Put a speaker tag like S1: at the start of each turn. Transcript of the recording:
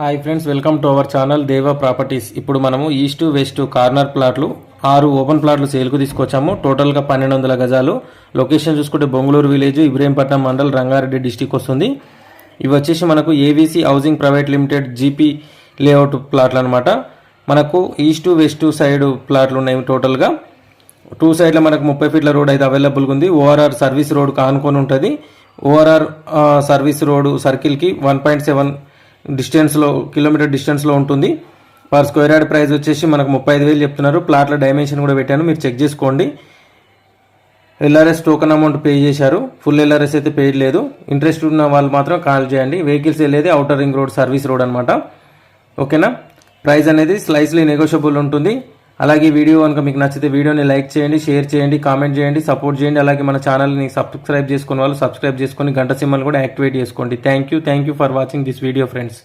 S1: Hi friends welcome to our channel Deva properties ఇప్పుడు మనము east west corner ప్లాట్లు ఆరు ఓపెన్ ప్లాట్లు సేల్కు తీసుకొచ్చాము. టోటల్గా పన్నెండు వందల గజాలు. లొకేషన్ చూసుకుంటే బొంగళూరు విలేజ్ ఇబ్రహీంపట్నం మండల్ రంగారెడ్డి డిస్టిక్ వస్తుంది. ఇవి వచ్చేసి మనకు AVC housing private limited GP layout ప్లాట్లు అనమాట మనకు ఈస్ట్ వెస్ట్ సైడ్ ప్లాట్లు ఉన్నాయి టోటల్గా టూ సైడ్లో మనకు ముప్పై ఫీట్ల రోడ్ అయితే అవైలబుల్గా ఉంది. ఓఆర్ఆర్ సర్వీస్ రోడ్ కానుకొని ఉంటుంది. ఓఆర్ఆర్ సర్వీస్ రోడ్ సర్కిల్కి వన్ పాయింట్ సెవెన్ డిస్టెన్స్లో కిలోమీటర్ డిస్టెన్స్లో ఉంటుంది. పర్ స్క్వేర్ యార్డ్ ప్రైస్ వచ్చేసి మనకు ముప్పై ఐదు వేలు చెప్తున్నారు. ప్లాట్ల డైమెన్షన్ కూడా పెట్టాను. మీరు చెక్ చేసుకోండి. ఎల్ఆర్ఎస్ టోకన్ అమౌంట్ పే చేశారు. ఫుల్ ఎల్ఆర్ఎస్ అయితే పే లేదు. ఇంట్రెస్ట్ ఉన్న వాళ్ళు మాత్రం కాల్ చేయండి. వెహికల్స్ వెళ్ళేది outer ring road service road అనమాట ఓకేనా? ప్రైస్ అనేది స్లైస్లీ నెగోషియబుల్ ఉంటుంది. అలాగే వీడియో కనుక మీకు నచ్చితే వీడియోని లైక్ చేయండి షేర్ చేయండి కామెంట్ చేయండి సపోర్ట్ చేయండి. అలాగే మన ఛానల్ని సబ్స్క్రైబ్ చేసుకున్న వాళ్ళు సబ్స్క్రైబ్ చేసుకొని గంట సింబల్ కూడా యాక్టివేట్ చేసుకోండి. Thank you thank you for watching this video friends